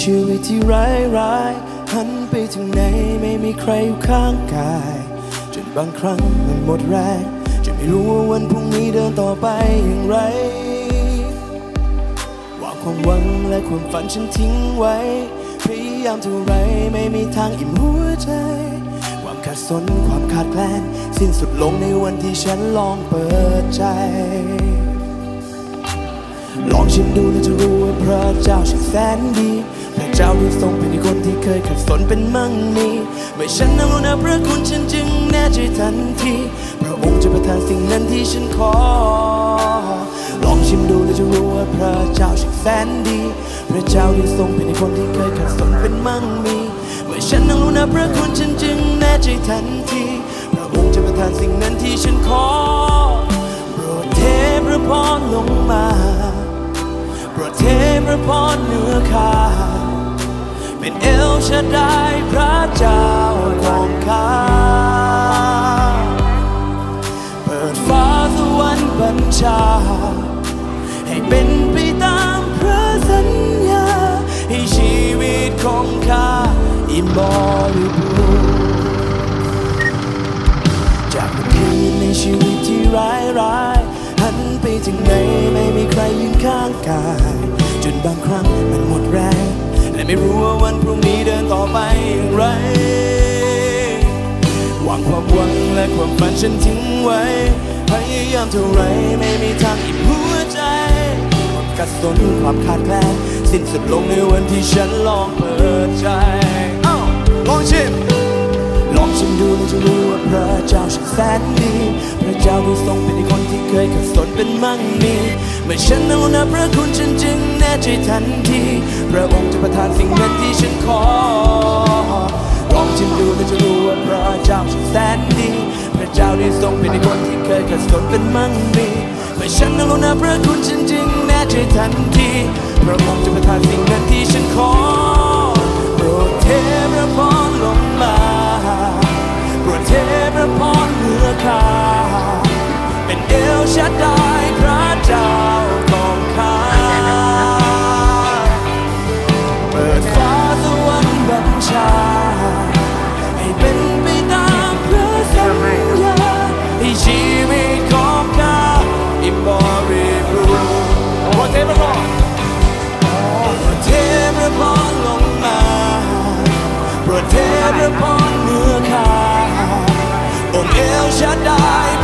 ชีวิตที่ร้ายร้ายหันไปทางไหนไม่มีใครอยู่ข้างกาย จนบางครั้งมันหมดแรงจะไม่รู้ว่าวันพรุ่งนี้เดินต่อไปอย่างไรวางความหวังและความฝันฉันทิ้งไว้ พยายามเท่าไรไม่มีทางอิ่มหัวใจ ความขาดสนความขาดแคลน สิ้นสุดลงในวันที่ฉันลองเปิดใจ ลองชิมดูแล้วจะรู้ว่าพระเจ้าช่างแสนดี จ้าที่ทรงเป็นคนที่เคยขัดสนเป็นมั่งมีเมื่อฉันนั่งลงนับพระคุณฉันจึงแน่ใจทันทีพระองค์จะประทานสิ่งนั้นที่ฉันขอ ลองชิมดูแล้วจะรู้ว่าพระเจ้าช่างแสนดี พระเจ้าที่ทรงเป็นคนที่เคยขัดสนเป็นมั่งมีเมื่อฉันนั่งลงนับพระคุณฉันจึงแน่ใจทันทีพระองค์จะประทานสิ่งนั้นที่ฉันขอโปรดเทพระพรลงมาโปรดเทพระพรเหนือข้า เป็นเอลชาดายพระเจ้าของข้าเปิดฟ้าสวรรค์บัญชา ให้เป็นไปตามพระสัญญา ให้ชีวิตของข้าอิ่มบริบูรณ์จากเมื่อคืนในชีวิตที่ร้ายร้ายหันไปถึงไหนไม่มีใครยืนข้างกาย จนบางครั้งมันหมดแรง และไม่รู้ว่าวันพรุ่งนี้เดินต่อไปอย่างไร หวังความหวังและความฝันฉันทิ้งไว้ พยายามเท่าไรไม่มีทางอิ่มหัวใจความกัดสนความขาดแคลนสิ้นสุดลงในวันที่ฉันลองเปิดใจอ้าลองชิมลองชิมดูแล้วจะรู้ว่าพระเจ้าช่างแสนดีพระเจ้าที่ทรงเป็นคนที่เคยขัดสนเป็นมั่งมี เมื่อฉันเอานับพระคุณฉันจึงแน่ใจทันทีพระองค์ สิ่งนั้นที่ฉันขอลองชิมดูแล้วจะรู้ว่าพระเจ้าแสนดีพระเจ้าที่ทรงเป็นคนที่เคยขัดสนเป็นมั่งมีเมื่อฉันเอานับพระคุณฉันจึงแน่ใจทันทีพระองค์จะประทานสิ่งนั้นที่ฉันขอโปรดเทพระพรลงมาโปรดเทพระพรเหนือข้าเป็นเอลชาดา ข้าองค์เอลชาด